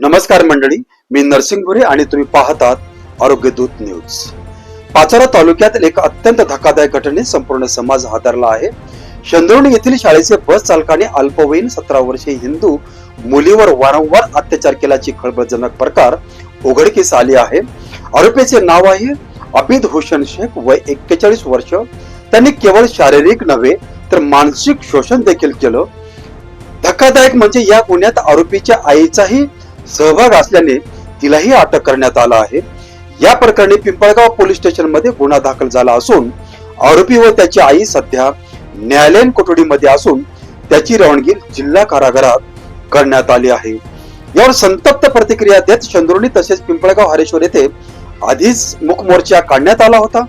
नमस्कार मंडळी मी नरसिंग आणि तुम्ही पाहतात आरोग्य दूत न्यूज. पाचोरा तालुक्यातील एक अत्यंत धक्कादायक घटनेत संपूर्ण समाज हादरला आहे. चंद्रोणी येथील शाळेचे बस चालकाने अल्पवयीन सतरा वर्षीय हिंदू मुलीवर वारंवार अत्याचार केल्याची खळबळजनक प्रकार उघडकीस आली आहे. आरोपीचे नाव आहे अबिद हुसेन शेख वय एक्केचाळीस वर्ष. त्यांनी केवळ शारीरिक नव्हे तर मानसिक शोषण देखील केलं. धक्कादायक म्हणजे या गुन्ह्यात आरोपीच्या आईचाही सहभाग असल्याने तिलाही अटक करण्यात आला आहे. या प्रकरणी पिंपळगाव पोलीस स्टेशनमध्ये गुन्हा दाखल झाला असून आरोपी व त्याची आई सध्या न्यायालयीन कोठडीमध्ये असून त्याची रवानगी जिल्हा कारागृहात करण्यात आली आहे. यावर संतप्त प्रतिक्रिया देत चंद्रोली तसेच पिंपळगाव हरेश्वर येथे आधीच मुखमोर्चा काढण्यात आला होता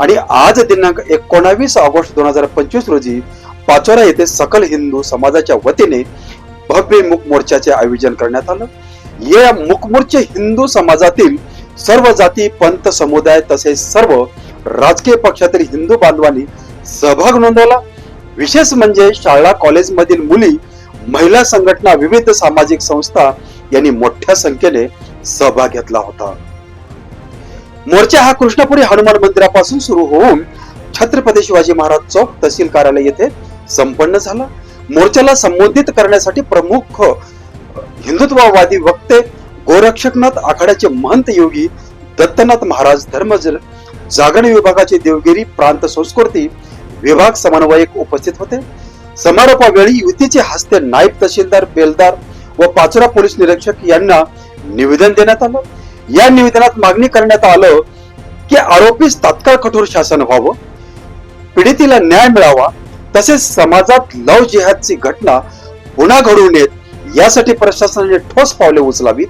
आणि आज दिनांक एकोणावीस ऑगस्ट दोन हजार पंचवीस रोजी पाचोरा येथे सकल हिंदू समाजाच्या वतीने भव्य मुख मोर्चाचे आयोजन करण्यात आलं. या मुख हिंदू समाजातील सर्व जाती पंथ समुदाय तसेच सर्व राजकीय पक्षातील हिंदू बांधवांनी सहभाग नोंदवला. विशेष म्हणजे शाळा कॉलेजमधील मुली महिला संघटना विविध सामाजिक संस्था यांनी मोठ्या संख्येने सहभाग घेतला होता. मोर्चा हा कृष्णपुरी हनुमान मंदिरापासून सुरू होऊन छत्रपती शिवाजी महाराज चौक तहसील कार्यालय येथे संपन्न झाला. मोर्चाला संबोधित करण्यासाठी प्रमुख हिंदुत्ववादी वक्ते गोरक्षकनाथ आखाड्याचे महंत योगी दत्तनाथ महाराज धर्म जागरण विभागाचे देवगिरी प्रांत संस्कृती विभाग समन्वयक उपस्थित होते. समारोपावेळी युतीचे हस्ते नायब तहसीलदार बेलदार व पाचोरा पोलीस निरीक्षक यांना निवेदन देण्यात आलं. या निवेदनात मागणी करण्यात आलं की आरोपीस तात्काळ कठोर शासन व्हावं पीडितीला न्याय मिळावा तसेच समाजात लव जिहादची घटना पुन्हा घडू नयेत यासाठी प्रशासनाने ठोस पावले उचलावीत.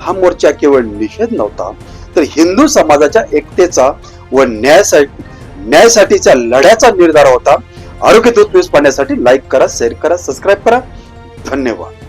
हा मोर्चा केवळ निषेध नव्हता तर हिंदू समाजाच्या एकतेचा व न्यायासाठी न्यायासाठीच्या लढ्याचा निर्धार होता. आरोग्य दूत न्यूज पाहण्यासाठी लाईक करा शेअर करा सबस्क्राईब करा. धन्यवाद.